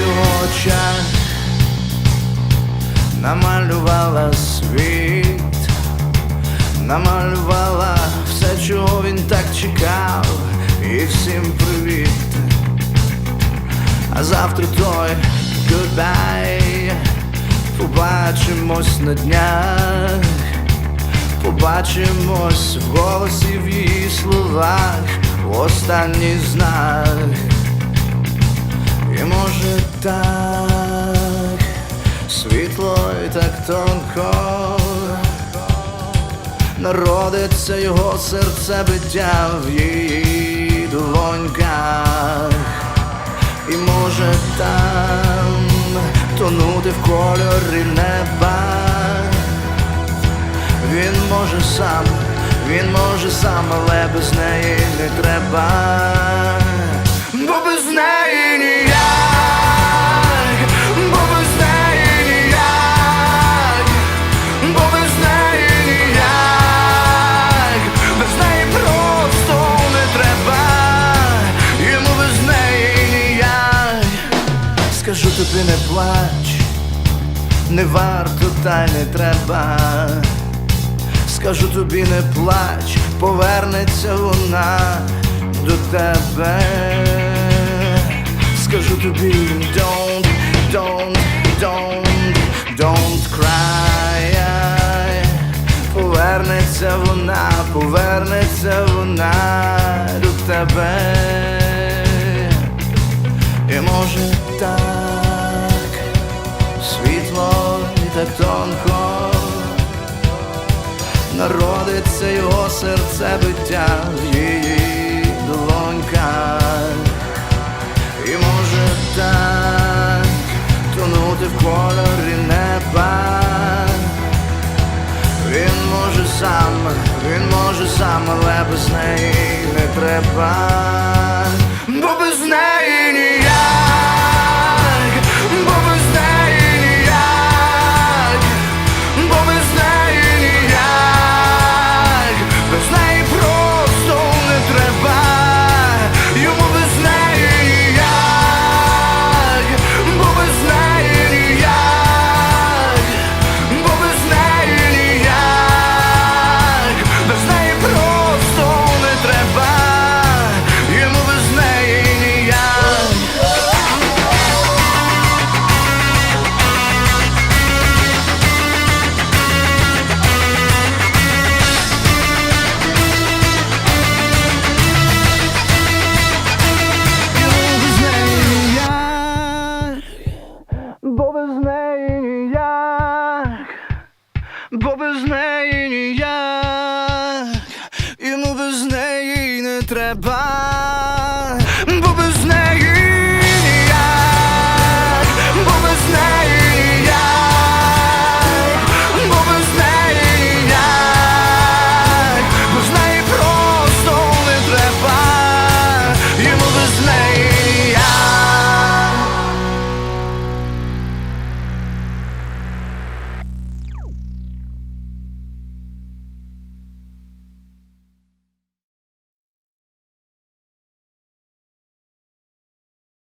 в очах. Намалювала світ, намалювала все, чого він так чекав, і всім привіт. А завтра той goodbye. Побачимось на днях. Побачимось в голосі в її словах. В останній знак так Світло і так тонко Народиться його серцебиття в її долоньках і може там тонути в кольорі неба. Він може сам, він може сам, але без неї не треба. Бо без неї Скажу тобі не плач, не варто та й не треба. Скажу тобі не плач, повернеться вона до тебе. Скажу тобі don't, don't, don't, don't cry Повернеться вона, повернеться вона до тебе. І може так тонко народиться його серцебиття в її долоньках. І може так тонути в кольорі неба. Він може сам, він може сам, але без неї не треба. Бо без неї bye.